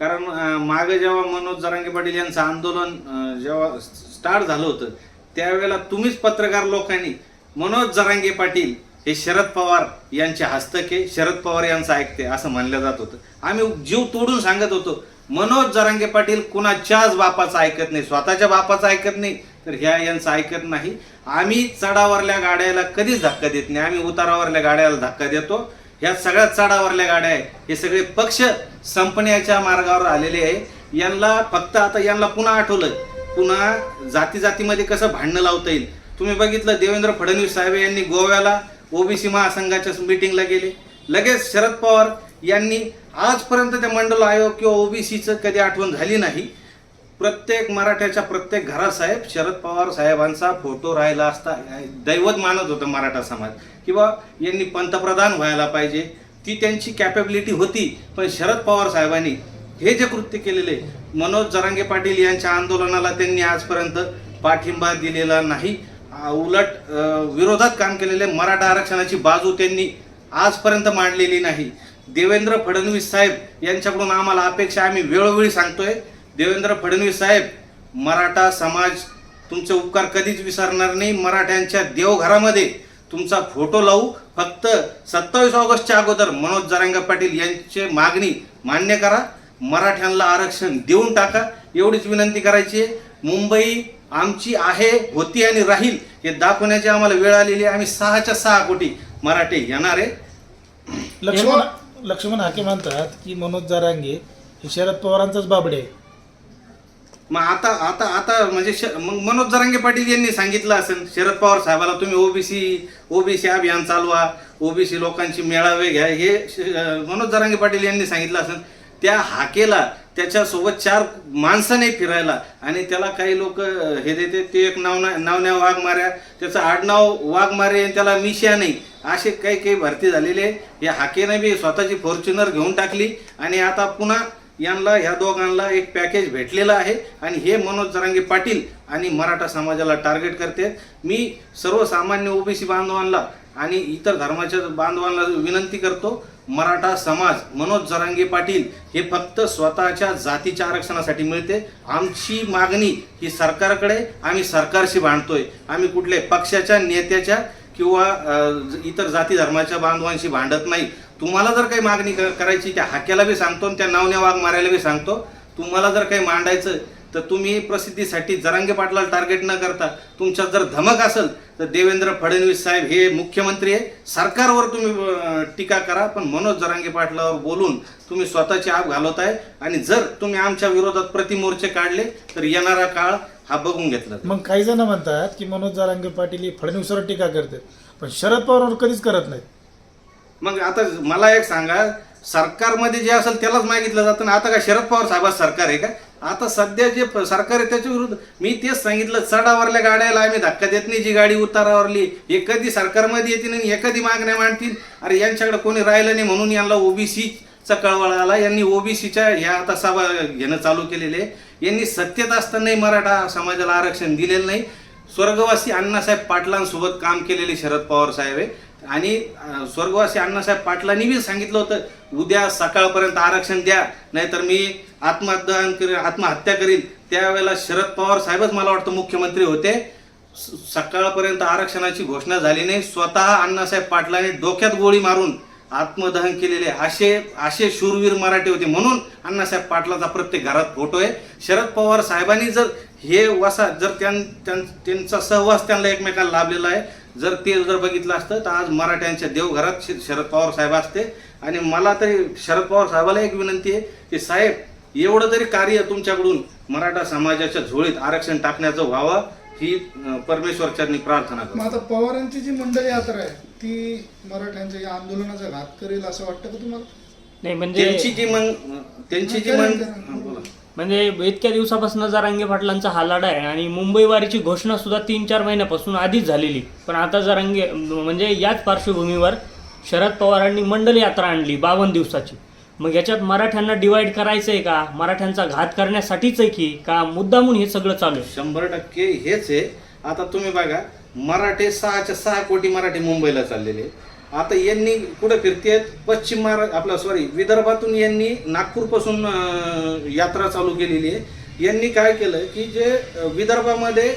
कारण मागे जेव्हा मनोज जरांगे पाटील यांचं आंदोलन जेव्हा स्टार्ट झालं होतं त्यावेळेला तुम्हीच पत्रकार लोकांनी मनोज जरांगे पाटील हे शरद पवार यांचे हस्तक शरद पवार यांचं ऐकते असं म्हणलं जात होतं. आम्ही जीव तोडून सांगत होतो मनोज जरांगे पाटील कुणाच्याच बापाचं ऐकत नाही स्वतःच्या बापाचं ऐकत नाही तर ह्या यांचं ऐकत नाही. आम्ही चढावरल्या गाड्याला कधीच धक्का देत नाही आम्ही उतारावरल्या गाड्याला धक्का देतो. ह्या सगळ्यात चढावरल्या गाड्या आहे हे सगळे पक्ष संपण्याच्या मार्गावर आलेले आहे. यांना फक्त आता यांना पुन्हा आठवलं पुन्हा जाती जातीमध्ये कसं भांडणं लावता येईल? तुम्ही बघितलं देवेंद्र फडणवीस साहेब यांनी गोव्याला ओबीसी महासंघाच्या मीटिंगला गेले. लगेच शरद पवार यांनी आजपर्यंत त्या मंडल आयोग किंवा ओबीसीचं कधी आठवण झाली नाही. प्रत्येक मराठ्याच्या प्रत्येक घरात साहेब शरद पवार साहेबांचा फोटो राहिला असता दैवत मानत होतं मराठा समाज. किंवा यांनी पंतप्रधान व्हायला पाहिजे ती त्यांची कॅपेबिलिटी होती पण शरद पवार साहेबांनी हे जे कृत्य केलेले मनोज जरांगे पाटील यांच्या आंदोलनाला त्यांनी आजपर्यंत पाठिंबा दिलेला नाही. उलट विरोधात काम केलेले मराठा आरक्षणाची बाजू त्यांनी आजपर्यंत मांडलेली नाही. देवेंद्र फडणवीस साहेब यांच्याकडून आम्हाला अपेक्षा आम्ही वेळोवेळी सांगतोय देवेंद्र फडणवीस साहेब मराठा समाज तुमचे उपकार कधीच विसरणार नाही. मराठ्यांच्या देवघरामध्ये तुमचा फोटो लावू. फक्त सत्तावीस ऑगस्टच्या अगोदर मनोज जारांगा पाटील यांची मागणी मान्य करा. मराठ्यांना आरक्षण देऊन टाका. एवढीच विनंती करायची आहे. मुंबई आमची आहे होती आणि राहील हे दाखवण्याची आम्हाला वेळ आलेली आहे. आम्ही सहाच्या सहा कोटी मराठी येणार आहे. लक्ष्मण लक्ष्मण हाके म्हणतात की मनोज जरांगे हे शरद पवारांचाच बाबडे आहे मग आता आता आता म्हणजे श मग मनोज जरांगे पाटील यांनी सांगितलं असेल शरद पवार साहेबाला तुम्ही ओबीसी ओबीसी अभियान चालवा ओबीसी लोकांची मेळावे घ्या हे श- मनोज जरांगे पाटील यांनी सांगितलं असेल त्या हाकेला त्याच्यासोबत चार माणसं नाही फिरायला आणि त्याला काही लोक हे देते ते एक नाव नावन्या वाघमाऱ्या त्याचं आडनाव वाघमारे आणि त्याला मिशिया नाही असे काही काही भरती झालेले आहे. या हाकेने बी स्वतःची फॉर्च्युनर घेऊन टाकली आणि आता पुन्हा यांना ह्या दोघांना एक पॅकेज भेटलेलं आहे आणि हे मनोज जरांगे पाटील आणि मराठा समाजाला टार्गेट करते. मी सर्वसामान्य ओबीसी बांधवांना आणि इतर धर्माच्या बांधवांना विनंती करतो मराठा समाज मनोज जरांगे पाटील हे फक्त स्वतःच्या जातीच्या आरक्षणासाठी मिळते. आमची मागणी ही सरकारकडे आम्ही सरकारशी भांडतोय आम्ही कुठल्या पक्षाच्या नेत्याच्या किंवा इतर जाती धर्माच्या बांधवांशी भांडत नाही. तुम्हाला जर काही मागणी करायची त्या हाक्याला बी सांगतो आणि त्या नावन्या वाघ मारायला बी सांगतो. तुम्हाला जर काही मांडायचं तर तुम्ही प्रसिद्धीसाठी जरांगे पाटलाला टार्गेट न करता तुमच्यात जर धमक असेल तर देवेंद्र फडणवीस साहेब हे मुख्यमंत्री आहे. सरकारवर तुम्ही टीका करा पण मनोज जरांगे पाटलावर बोलून तुम्ही स्वतःची आब घालवत आहे आणि जर तुम्ही आमच्या विरोधात प्रतिमोर्चे काढले तर येणारा काळ हा बघून घेतला मग काही जण म्हणतात की मनोज जरांगे पाटील हे फडणवीसवर टीका करतात पण शरद पवारवर कधीच करत नाहीत. मग आता मला एक सांगा सरकारमध्ये जे असेल त्यालाच मागितलं जातं ना. आता काय शरद पवार साहेबात सरकार आहे का? आता सध्या जे सरकार आहे त्याच्या विरुद्ध मी तेच सांगितलं चढावरल्या गाड्याला आम्ही धक्का देत नाही जी गाडी उतारावरली. हे कधी सरकारमध्ये येतील आणि एखादी मागण्या मांडतील? अरे यांच्याकडे कोणी राहिलं नाही म्हणून यांना ओबीसीचा कळवळ आला. यांनी ओबीसीच्या ह्या आता सभा घेणं चालू केलेले आहे. यांनी सत्तेत असतानाही मराठा समाजाला आरक्षण दिलेलं नाही. स्वर्गवासी अण्णासाहेब पाटलांसोबत काम केलेले शरद पवार साहेब आहे. आणि स्वर्गवासी अण्णासाहेब पाटलांनी बी सांगितलं होतं उद्या सकाळपर्यंत आरक्षण द्या नाहीतर मी आत्महत्यान करीन आत्महत्या करीन. त्यावेळेला शरद पवार साहेबच मला वाटतं मुख्यमंत्री होते. स- सकाळपर्यंत आरक्षणाची घोषणा झाली नाही. स्वतः अण्णासाहेब पाटलांनी डोक्यात गोळी मारून आत्मदहन केलेले असे असे शूरवीर मराठी होते म्हणून अण्णासाहेब पाटलाचा प्रत्येक घरात फोटो आहे. शरद पवार साहेबांनी जर हे वसा जर त्यां त्यां- त्यांचा सहवास त्यांना एकमेकाला लाभलेला आहे जर ते जर बघितलं असतं तर आज मराठ्यांच्या देवघरात श- शरद पवार साहेब असते. आणि मला तरी शरद पवार साहेबाला एक विनंती आहे की साहेब एवढं तरी कार्य तुमच्याकडून मराठा समाजाच्या झोळीत आरक्षण टाकण्याचं व्हावं ही अं, परमेश्वरचरणी प्रार्थना करतो. आता पवारांची जी मंडळ यात्रा आहे ती मराठ्यांच्या या आंदोलनाचा घात करेल असं वाटतं का तुम्हाला? नाही म्हणजे त्यांची जी मग त्यांची जी मग बोला. म्हणजे इतक्या दिवसापासून जरांगे पाटलांचा हालाडा आहे आणि मुंबई वारीची घोषणा सुद्धा तीन चार महिन्यापासून आधीच झालेली. पण आता जरांगे म्हणजे याच पार्श्वभूमीवर शरद पवारांनी मंडल यात्रा आणली बावन्न दिवसाची. मग याच्यात मराठ्यांना डिवाईड करायचं आहे का? मराठ्यांचा घात करण्यासाठीच आहे की का मुद्दामून हे सगळं चालू आहे? शंभर टक्के हेच आहे. आता तुम्ही बघा मराठे सहाच्या सहा कोटी मराठी मुंबईला चाललेले आता यांनी कुठे फिरतेत पश्चिम महाराष्ट्र आपला सॉरी विदर्भातून यांनी नागपूरपासून यात्रा चालू केलेली आहे. यांनी काय केलं की जे विदर्भामध्ये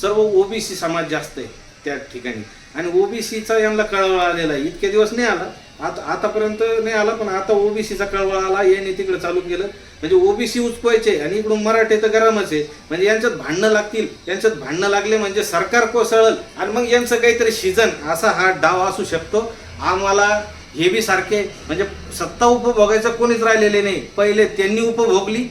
सर्व ओबीसी समाज जास्त आहे त्या ठिकाणी. आणि ओबीसीचा यांना कळवळा आलेला आहे. इतके दिवस नाही आला. आता आतापर्यंत नाही आला पण आता ओबीसीचा कळवळ आला यांनी तिकडे चालू केलं. म्हणजे ओबीसी उचकवायचे आणि इकडून मराठे तर गरमच आहे. म्हणजे यांच्यात भांडणं लागतील. यांच्यात भांडणं लागले म्हणजे सरकार कोसळल. आणि मग यांचं काहीतरी शिजन असा हा डाव असू शकतो. आम्हाला हे बी सारखे म्हणजे सत्ता उपभोगायचं कोणीच राहिलेले नाही. पहिले त्यांनी उपभोगली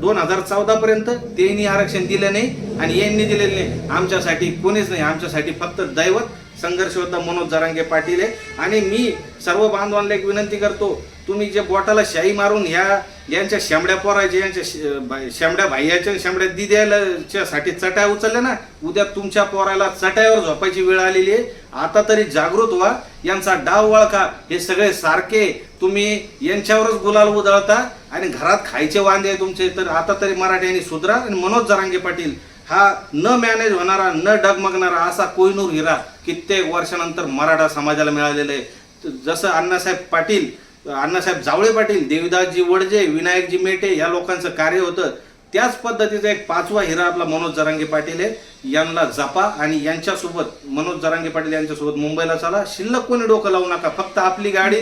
दोन हजार चौदा पर्यंत त्यांनी आरक्षण दिलं नाही आणि यांनी दिलेलं नाही. आमच्यासाठी कोणीच नाही. आमच्यासाठी फक्त दैवत संघर्ष होता मनोज जरांगे पाटील आहे. आणि मी सर्व बांधवांना एक विनंती करतो तुम्ही जे बोटाला शाई मारून ह्या यांच्या शेंबड्या पोरायचे यांच्या शेमड्या शेंबड्या भाईयाच्या शेंबड्या दिद्याच्या साठी चटाया उचलल्या ना उद्या तुमच्या पोराला चटायावर झोपायची वेळ आलेली आहे. आता तरी जागृत व्हा यांचा डाव वळखा हे सगळे सारखे तुम्ही यांच्यावरच गुलाल उधळता आणि घरात खायचे वांदे आहे तुमचे. तर आता तरी मराठ्यांनी सुधरा आणि मनोज जरांगे पाटील हा न मॅनेज होणारा न डगमगणारा असा कोहिनूर हिरा कित्येक वर्षानंतर मराठा समाजाला मिळालेला आहे. जसं अण्णासाहेब पाटील अण्णासाहेब जावळे पाटील देवीदासजी वडजे विनायकजी मेटे या लोकांचं कार्य होतं. त्याच पद्धतीचा एक पाचवा हिरा आपला मनोज जरांगे पाटील आहे. यांना जपा आणि यांच्यासोबत मनोज जरांगे पाटील यांच्यासोबत मुंबईला चला. शिल्लक कोणी डोकं लावू नका. फक्त आपली गाडी